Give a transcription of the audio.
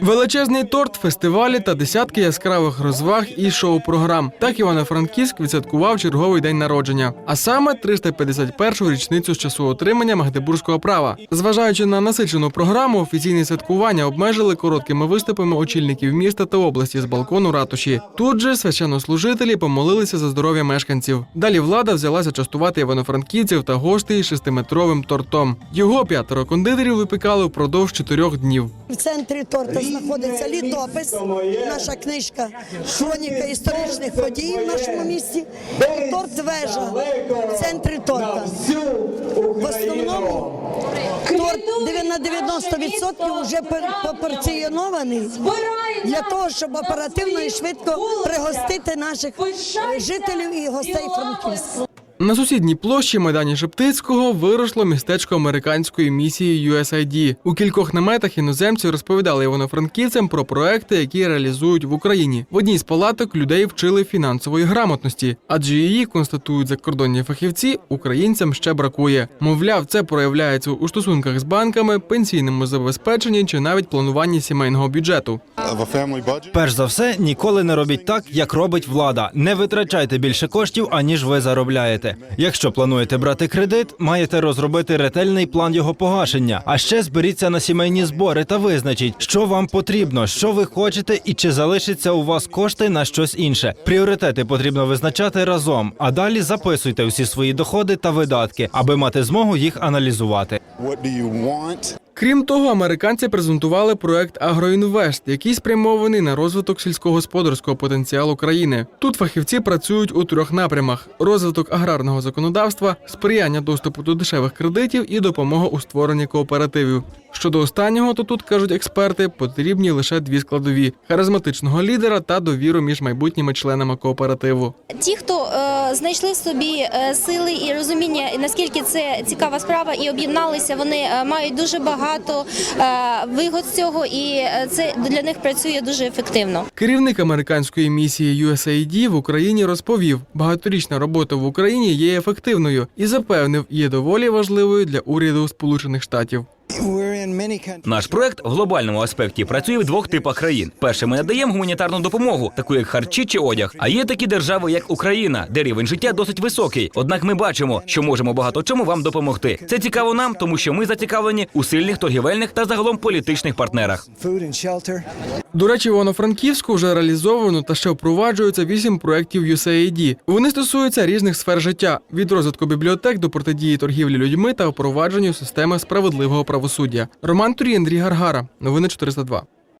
Величезний торт, фестивалі та десятки яскравих розваг і шоу-програм. Так Івано-Франківськ відсвяткував черговий день народження, а саме 351-ю річницю з часу отримання Магдебурзького права. Зважаючи на насичену програму, офіційні святкування обмежили короткими виступами очільників міста та області з балкону ратуші. Тут же священнослужителі помолилися за здоров'я мешканців. Далі влада взялася частувати івано-франківців та гостей шестиметровим тортом. Його п'ятеро кондитерів випікали впродовж чотирьох днів. В центрі торта знаходиться літопис, наша книжка Хроніка історичних подій в нашому місті. І торт вежа в центрі торта. В основному торт на 90% вже пер- для того, щоб оперативно і швидко пригостити наших жителів і гостей Франківська. На сусідній площі Майдані Шептицького виросло містечко американської місії USAID. У кількох наметах іноземці розповідали івано-франківцям про проекти, які реалізують в Україні. В одній з палаток людей вчили фінансової грамотності, адже її констатують закордонні фахівці. Українцям ще бракує. Мовляв, це проявляється у стосунках з банками, пенсійному забезпеченні чи навіть плануванні сімейного бюджету. Перш за все, ніколи не робіть так, як робить влада. Не витрачайте більше коштів, аніж ви заробляєте. Якщо плануєте брати кредит, маєте розробити ретельний план його погашення. А ще зберіться на сімейні збори та визначіть, що вам потрібно, що ви хочете, і чи залишиться у вас кошти на щось інше. Пріоритети потрібно визначати разом, а далі записуйте всі свої доходи та видатки, аби мати змогу їх аналізувати. Крім того, американці презентували проект Агроінвест, який спрямований на розвиток сільськогосподарського потенціалу країни. Тут фахівці працюють у трьох напрямах: розвиток аграрного законодавства, сприяння доступу до дешевих кредитів і допомога у створенні кооперативів. Щодо останнього, то тут кажуть експерти, потрібні лише дві складові: харизматичного лідера та довіру між майбутніми членами кооперативу. Ті, хто е, знайшли в собі е, сили і розуміння, наскільки це цікава справа, і об'єдналися, вони е, мають дуже багато е, вигод з цього, і е, це для них працює дуже ефективно. Керівник американської місії USAID в Україні розповів, багаторічна робота в Україні є ефективною і запевнив, є доволі важливою для уряду Сполучених Штатів. Наш проект в глобальному аспекті працює в двох типах країн. Перше, ми надаємо гуманітарну допомогу, таку як харчі чи одяг. А є такі держави, як Україна, де рівень життя досить високий. Однак ми бачимо, що можемо багато чому вам допомогти. Це цікаво нам, тому що ми зацікавлені у сильних торгівельних та загалом політичних партнерах. До речі, в Івано-Франківську вже реалізовано та ще впроваджується вісім проєктів USAID. Вони стосуються різних сфер життя від розвитку бібліотек до протидії торгівлі людьми та впровадженню системи справедливого правосуддя. Роман Турій, Андрій Гаргара. Новини 402.